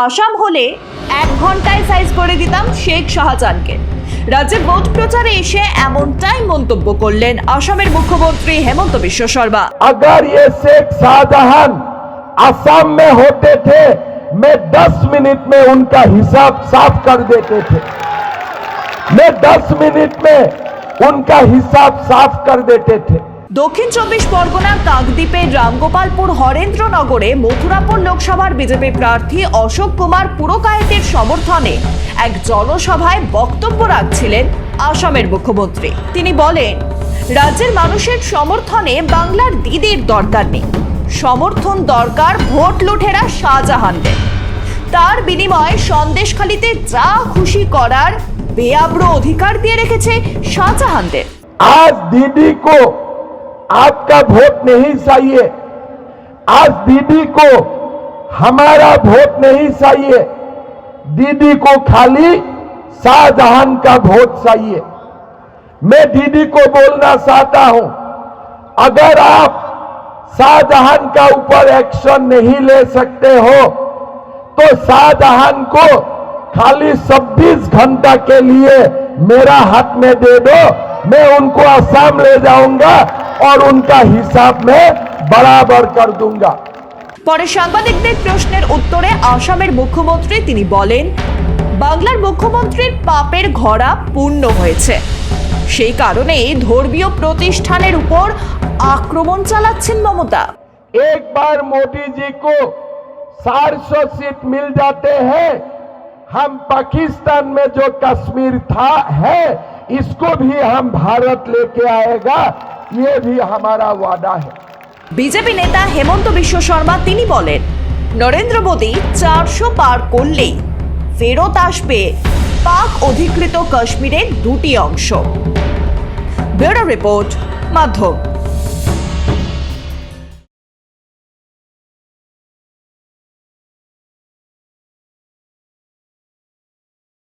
আসাম হলে এক ঘন্টায় সাইজ করে দিতাম শেখ শাহজাহানকে রাজ্যে ভোট প্রচারে এসে এমনটাই মন্তব্য করলেন আসামের মুখ্যমন্ত্রী হেমন্ত বিশ্ব শর্মা अगर ये शेख शाहजहां असम में होते थे मैं 10 मिनट में उनका हिसाब साफ कर देते थे मैं 10 मिनट में उनका हिसाब साफ कर देते थे দক্ষিণ চব্বিশ পরগনার কাকদ্বীপের রামগোপালপুর, হরেন্দ্রনগরে মথুরাপুর লোকসভার বিজেপি প্রার্থী অশোক কুমার পুরকায়েতের সমর্থনে এক জনসভায় বক্তব্য রাখছিলেন আসামের মুখ্যমন্ত্রী। তিনি বলেন, রাজ্যের মানুষের সমর্থনে বাংলার দিদির দরকার নেই। সমর্থন দরকার ভোট লুঠেরা শাহজাহানদের। তার বিনিময়ে সন্দেশখালিতে যা খুশি করার বেআব্র অধিকার দিয়ে রেখেছে শাহজাহানদের। आपका वोट नहीं चाहिए। आज दीदी को हमारा वोट नहीं चाहिए। दीदी को खाली शाहजहां का वोट चाहिए। मैं दीदी को बोलना चाहता हूँ, अगर आप शाहजहां का ऊपर एक्शन नहीं ले सकते हो तो शाहजहां को खाली 26 घंटा के लिए मेरा हाथ में दे दो, मैं उनको आसाम ले जाऊँगा। और उनका हिसाब में बराबर कर दूंगा পরে সাংবাদিকদের প্রশ্নের উত্তরে আসামের মুখ্যমন্ত্রী তিনি বলেন বাংলার মুখ্যমন্ত্রীর পাপের ঘোড়া পূর্ণ হয়েছে সেই কারণেই ধর্মীয় প্রতিষ্ঠানের উপর আক্রমণ চালাচ্ছেন মমতা एक बार मोदी जी को 400 सीट मिल जाते हैं हम पाकिस्तान में जो कश्मीर था है इसको भी हम भारत लेके आएगा ये भी हमारा वादा है বিজেপি নেতা হেমন্ত বিশ্ব শর্মা তিনি বলেন নরেন্দ্র মোদী চারশো পার করলেই ফেরত আসবে পাক অধিকৃত কাশ্মীরের দুটি অংশ ব্যুরো রিপোর্ট মাধ্যম